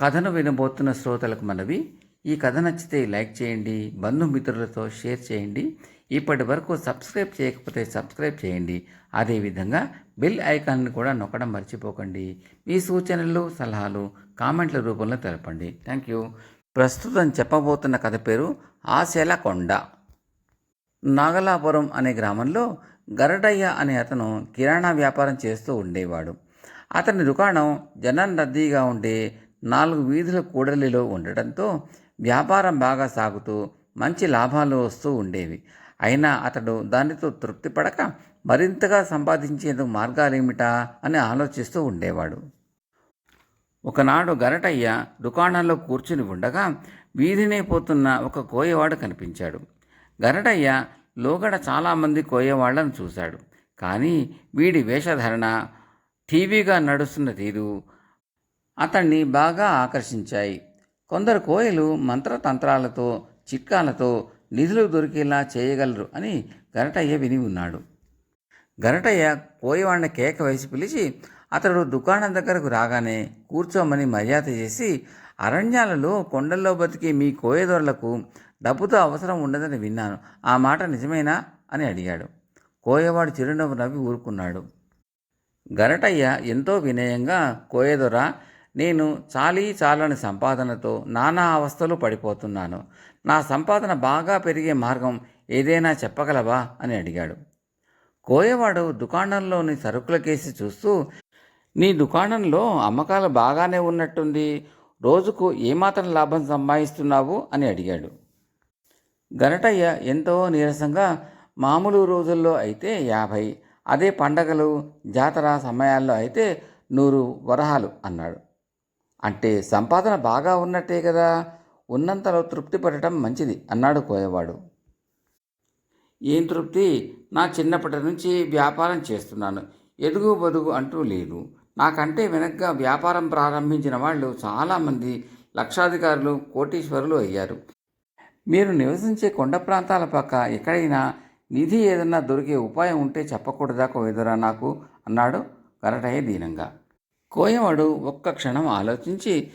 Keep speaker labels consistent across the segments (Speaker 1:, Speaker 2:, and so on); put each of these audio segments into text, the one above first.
Speaker 1: కథను వినబోతున్న శ్రోతలకు మనవి ఈ కథ నచ్చితే లైక్ చేయండి బంధుమిత్రులతో షేర్ చేయండి ఇప్పటి వరకు సబ్స్క్రైబ్ చేయకపోతే సబ్స్క్రైబ్ చేయండి. అదేవిధంగా బెల్ ఐకాన్ని కూడా నొక్కడం మర్చిపోకండి. మీ సూచనలు సలహాలు కామెంట్ల రూపంలో తెలపండి. Thank you. ప్రస్తుతం చెప్పబోతున్న కథ పేరు ఆశల కొండ నాగలాపురం అనే గ్రామంలో గరడయ్య అనే అతను కిరాణా వ్యాపారం చేస్తూ ఉండేవాడు. అతని దుకాణం జనం రద్దీగా ఉండే నాలుగు వీధుల కూడలిలో ఉండటంతో వ్యాపారం బాగా సాగుతూ మంచి లాభాలు వస్తూ ఉండేవి. అయినా అతడు దానితో తృప్తి పడక మరింతగా సంపాదించేందుకు మార్గాలేమిటా అని ఆలోచిస్తూ ఉండేవాడు. ఒకనాడు గరటయ్య దుకాణంలో కూర్చుని ఉండగా వీధినే పోతున్న ఒక కోయవాడు కనిపించాడు. గరటయ్య లోగడ చాలామంది కోయవాళ్ళను చూశాడు. కానీ వీడి వేషధారణ టీవీగా నడుస్తున్న తీరు అతన్ని బాగా ఆకర్షించాయి. కొందరు కోయలు మంత్రతంత్రాలతో చిట్కాలతో నిధులు దొరికేలా చేయగలరు అని గరటయ్య విని ఉన్నాడు. గరటయ్య కోయవాడిని కేక వేసి పిలిచి అతడు దుకాణం దగ్గరకు రాగానే కూర్చోమని మర్యాద చేసి అరణ్యాలలో కొండల్లో బతికే మీ కోయదొరలకు డబ్బుతో అవసరం ఉండదని విన్నాను. ఆ మాట నిజమేనా? అని అడిగాడు. కోయవాడు చిరునవ్వు నవ్వి ఊరుకున్నాడు. గరటయ్య ఎంతో వినయంగా కోయదొర నేను చాలీ చాలని సంపాదనతో నానా అవస్థలు పడిపోతున్నాను. నా సంపాదన బాగా పెరిగే మార్గం ఏదైనా చెప్పగలవా? అని అడిగాడు. కోయవాడు దుకాణంలోని సరుకులకేసి చూస్తూ నీ దుకాణంలో అమ్మకాలు బాగానే ఉన్నట్టుంది. రోజుకు ఏమాత్రం లాభం సంపాదిస్తున్నావు? అని అడిగాడు. గనటయ్య ఎంతో నీరసంగా మామూలు రోజుల్లో అయితే యాభై అదే పండగలు జాతర సమయాల్లో అయితే నూరు వరహాలు అన్నాడు. అంటే సంపాదన బాగా ఉన్నట్టే కదా ఉన్నంతలో తృప్తి పడటం మంచిది అన్నాడు కోయవాడు. ఏం తృప్తి? నా చిన్నప్పటి నుంచి వ్యాపారం చేస్తున్నాను. ఎదుగు బదుగు అంటూ లేదు. నాకంటే వెనక్గా వ్యాపారం ప్రారంభించిన వాళ్ళు చాలామంది లక్షాధికారులు కోటీశ్వరులు అయ్యారు. మీరు నివసించే కొండ ప్రాంతాల పక్క ఎక్కడైనా నిధి ఏదన్నా దొరికే ఉపాయం ఉంటే చెప్పకూడదా కోయదురా నాకు? అన్నాడు కరటయ్య దీనంగా. కోయవాడు ఒక్క క్షణం ఆలోచించి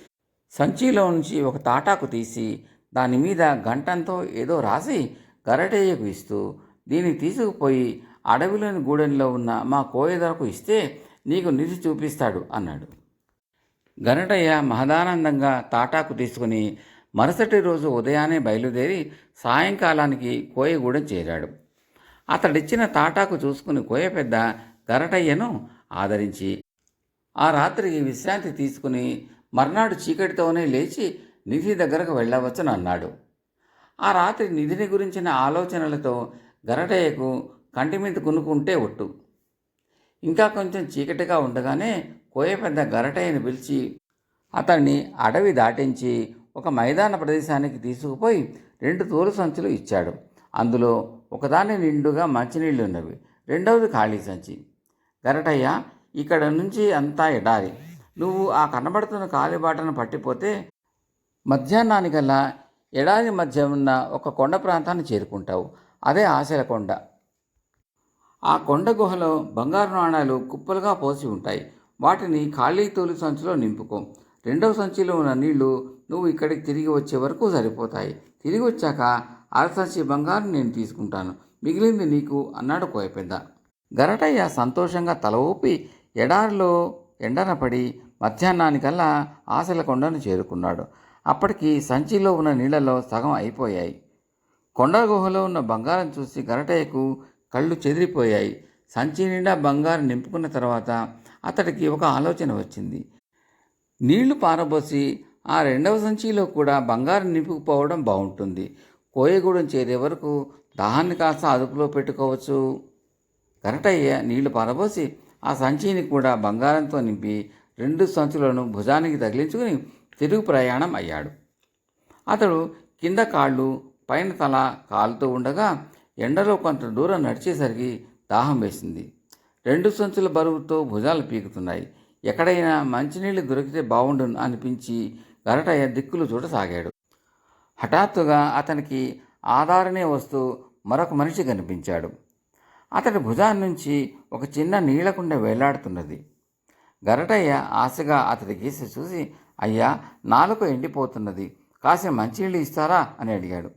Speaker 1: సంచిలో నుంచి ఒక తాటాకు తీసి దాని మీద గంటంతో ఏదో రాసి గరటయ్యకు ఇస్తూ దీన్ని తీసుకుపోయి అడవిలోని గూడెంలో ఉన్న మా కోయదరకు ఇస్తే నీకు నిధి చూపిస్తాడు అన్నాడు. గరటయ్య మహదానందంగా తాటాకు తీసుకుని మరుసటి రోజు ఉదయాన్నే బయలుదేరి సాయంకాలానికి కోయగూడెం చేరాడు. అతడిచ్చిన తాటాకు చూసుకుని కోయ పెద్ద గరటయ్యను ఆదరించి ఆ రాత్రి విశ్రాంతి తీసుకుని మర్నాడు చీకటితోనే లేచి నిధి దగ్గరకు వెళ్ళవచ్చని అన్నాడు. ఆ రాత్రి నిధిని గురించిన ఆలోచనలతో గరటయ్యకు కంటి మీద కొనుక్కుంటే ఒట్టు. ఇంకా కొంచెం చీకటిగా ఉండగానే కోయ పెద్ద గరటయ్యను పిలిచి అతన్ని అడవి దాటించి ఒక మైదాన ప్రదేశానికి తీసుకుపోయి రెండు తోలు సంచులు ఇచ్చాడు. అందులో ఒకదాని నిండుగా మంచినీళ్ళు ఉన్నవి రెండవది ఖాళీ సంచి. గరటయ్య ఇక్కడ నుంచి అంతా ఎడారి. నువ్వు ఆ కనబడుతున్న కాలిబాటను పట్టిపోతే మధ్యాహ్నానికల్లా ఎడారి మధ్య ఉన్న ఒక కొండ ప్రాంతాన్ని చేరుకుంటావు. అదే ఆశల కొండ. ఆ కొండ గుహలో బంగారు నాణాలు కుప్పలుగా పోసి ఉంటాయి. వాటిని ఖాళీ తోలు సంచిలో నింపుకో. రెండవ సంచిలో ఉన్న నీళ్ళు నువ్వు ఇక్కడికి తిరిగి వచ్చే వరకు సరిపోతాయి. తిరిగి వచ్చాక అర సంచి బంగారం నేను తీసుకుంటాను. మిగిలింది నీకు అన్నాడు కోయపెద్ద గరటయ్య సంతోషంగా తల ఊపి ఎడారిలో ఎండనపడి మధ్యాహ్నానికల్లా ఆశల కొండను చేరుకున్నాడు. అప్పటికి సంచిలో ఉన్న నీళ్ళలో సగం అయిపోయాయి. కొండ గుహలో ఉన్న బంగారం చూసి గరటయ్యకు కళ్ళు చెదిరిపోయాయి. సంచి నిండా బంగారం నింపుకున్న తర్వాత అతడికి ఒక ఆలోచన వచ్చింది. నీళ్ళు పారబోసి ఆ రెండవ సంచిలో కూడా బంగారం నింపుకుపోవడం బాగుంటుంది కోయగూడెం చేరే వరకు దాహాన్ని కాస్త అదుపులో పెట్టుకోవచ్చు. గరటయ్య నీళ్ళు పారబోసి ఆ సంచిని కూడా బంగారంతో నింపి రెండు సంచులను భుజానికి తగిలించుకుని తిరుగు ప్రయాణం అయ్యాడు. అతడు కింద కాళ్ళు పైన తల కాలుతూ ఉండగా ఎండలో కొంత దూరం నడిచేసరికి దాహం వేసింది. రెండు సంచుల బరువుతో భుజాలు పీకుతున్నాయి. ఎక్కడైనా మంచినీళ్ళు దొరికితే బాగుండును అనిపించి గరటయ్య దిక్కులు చూడసాగాడు. హఠాత్తుగా అతనికి ఆధారనే వస్తూ మరొక మనిషి కనిపించాడు. అతడి భుజాన్నించి ఒక చిన్న నీళ్ళకుండ వేలాడుతున్నది. గరటయ్య ఆశగా అతడి గీసి చూసి అయ్యా నాలుక ఎండిపోతున్నది. కాసిన మంచినీళ్ళు ఇస్తారా? అని అడిగాడు.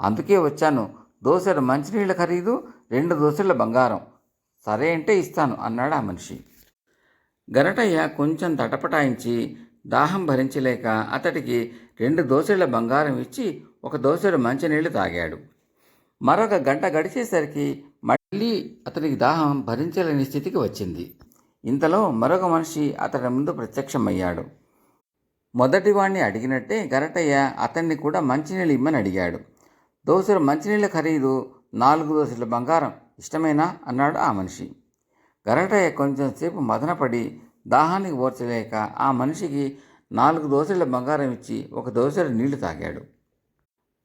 Speaker 1: అందుకే వచ్చాను. దోసెడు మంచినీళ్ళ ఖరీదు రెండు దోశల బంగారం. సరే అంటే ఇస్తాను అన్నాడు ఆ మనిషి. గరటయ్య కొంచెం తటపటాయించి దాహం భరించలేక అతడికి రెండు దోశల బంగారం ఇచ్చి ఒక దోసెడు మంచినీళ్ళు తాగాడు. మరొక గంట గడిచేసరికి మళ్ళీ అతనికి దాహం భరించలేని స్థితికి వచ్చింది. ఇంతలో మరొక మనిషి అతడి ముందు ప్రత్యక్షమయ్యాడు. మొదటివాణ్ణి అడిగినట్టే గరటయ్య అతన్ని కూడా మంచినీళ్ళు ఇమ్మని అడిగాడు. దోసెడు మంచినీళ్ళ ఖరీదు నాలుగు దోసెల బంగారం ఇష్టమేనా? అన్నాడు ఆ మనిషి. గరటయ్య కొంచెం సేపు మదనపడి దాహానికి ఓర్చలేక ఆ మనిషికి నాలుగు దోసల బంగారం ఇచ్చి ఒక దోసెడు నీళ్ళు తాగాడు.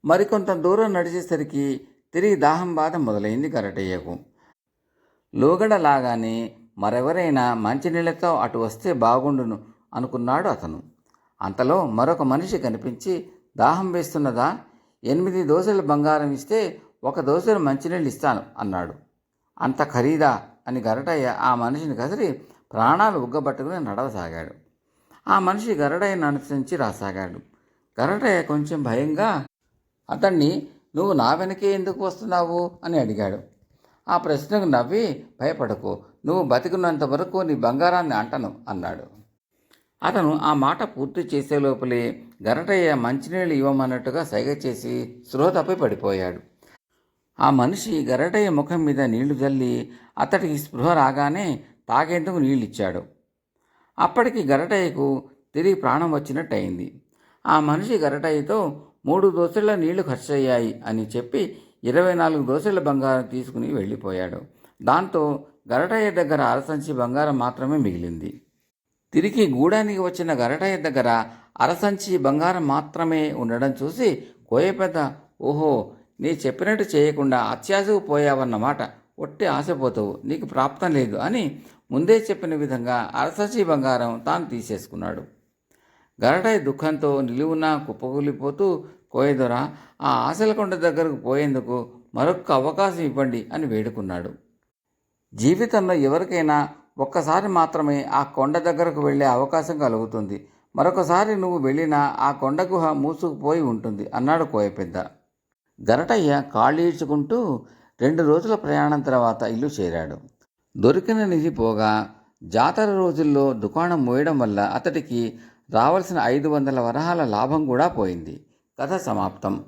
Speaker 1: మరికొంత దూరం నడిచేసరికి తిరిగి దాహం బాధ మొదలైంది గరటయ్యకు. లోగడలాగానే మరెవరైనా మంచినీళ్ళతో అటు వస్తే బాగుండును అనుకున్నాడు అతను. అంతలో మరొక మనిషి కనిపించి దాహం వేస్తున్నదా? ఎనిమిది దోశల బంగారం ఇస్తే ఒక దోశలు మంచినీళ్ళు ఇస్తాను అన్నాడు. అంత ఖరీదా అని గరటయ్య ఆ మనిషిని కదిలి ప్రాణాలు ఉగ్గబట్టుకుని నడవసాగాడు. ఆ మనిషి గరడయ్యను అనుసరించి రాసాగాడు. గరటయ్య కొంచెం భయంగా అతన్ని నువ్వు నా వెనకే ఎందుకు వస్తున్నావు? అని అడిగాడు. ఆ ప్రశ్నకు నవ్వి భయపడకు. నువ్వు బతికున్నంత వరకు నీ బంగారాన్ని అంటను అన్నాడు. అతను ఆ మాట పూర్తి చేసే లోపలే గరటయ్య మంచినీళ్ళు ఇవ్వమన్నట్టుగా సైగ చేసి స్పృహతపై పడిపోయాడు. ఆ మనిషి గరటయ్య ముఖం మీద నీళ్ళు జల్లి అతడికి స్పృహ రాగానే తాగేందుకు నీళ్ళు ఇచ్చాడు అప్పటికి గరటయ్యకు తిరిగి ప్రాణం వచ్చినట్టు అయింది ఆ మనిషి గరటయ్యతో మూడు దోశల నీళ్ళు ఖర్చయ్యాయి అని చెప్పి ఇరవై నాలుగు దోశల బంగారం తీసుకుని వెళ్ళిపోయాడు. దాంతో గరటయ్య దగ్గర అరసంచి బంగారం మాత్రమే మిగిలింది. తిరిగి గూడానికి వచ్చిన గరటయ్య దగ్గర అరసంచి బంగారం మాత్రమే ఉండడం చూసి కోయపెద్ద ఓహో నీ చెప్పినట్టు చేయకుండా అత్యాశకు పోయావన్నమాట. ఒట్టి ఆశపోతావు. నీకు ప్రాప్తం లేదు అని ముందే చెప్పిన విధంగా అరసంచి బంగారం తాను తీసేసుకున్నాడు. గరటయ్య దుఃఖంతో నిలువున కుప్పకూలిపోతూ కోయదొర ఆ ఆశలకొండ దగ్గరకు పోయేందుకు మరొక్క అవకాశం ఇవ్వండి అని వేడుకున్నాడు. జీవితంలో ఎవరికైనా ఒక్కసారి మాత్రమే ఆ కొండ దగ్గరకు వెళ్ళే అవకాశం కలుగుతుంది. మరొకసారి నువ్వు వెళ్ళినా ఆ కొండ గుహ మూసుకుపోయి ఉంటుంది అన్నాడు కోయపెద్ద. గరటయ్య కాళ్ళీడ్చుకుంటూ రెండు రోజుల ప్రయాణం తర్వాత ఇల్లు చేరాడు. దొరికిన నిధి పోగా జాతర రోజుల్లో దుకాణం మోయడం వల్ల అతడికి రావాల్సిన ఐదు వందల వరహాల లాభం కూడా పోయింది. కథ సమాప్తం.